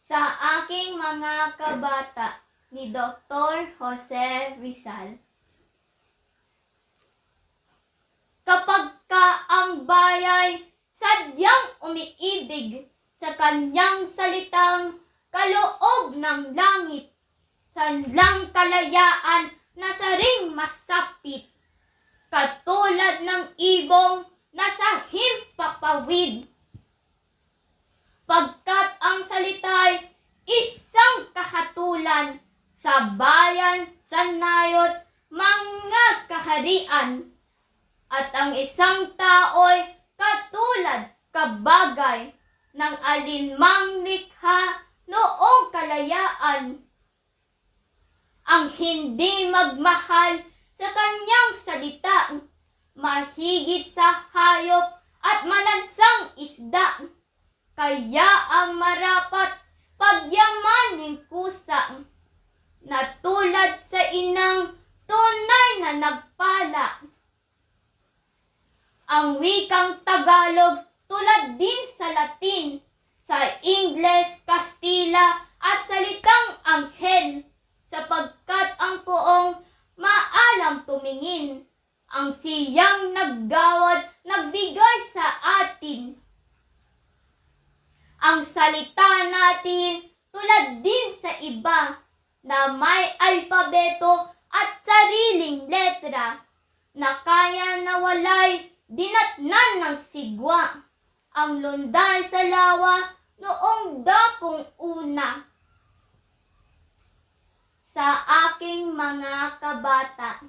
sa aking mga kabata ni Dr. Jose Rizal. Kapag ka ang bayay sadyang umiibig sa kanyang salitang kaloob ng langit, sanlang kalayaan na saring masapit, katulad ng ibong nasa himpapawid. Pagkat ang salita'y isang kahatulan sa bayan, sa nayot, mga kaharian. At ang isang tao'y katulad kabagay ng alinmang likha noong kalayaan. Ang hindi magmahal sa kanyang salita, mahigit sa hayop at malansang isda. Kaya ang marapat pagyamaning kusa na tulad sa inang tunay na nagpala. Ang wikang Tagalog tulad din sa Latin, sa Ingles, Kastila at salitang anghel sapagkat ang poong maalam tumingin ang siyang naggawad nagbigay sa atin ang salita natin tulad din sa iba na may alpabeto at sariling letra na kaya na walay dinatnan ng sigwa ang lunday sa lawa noong dakong una. Sa aking mga kabata,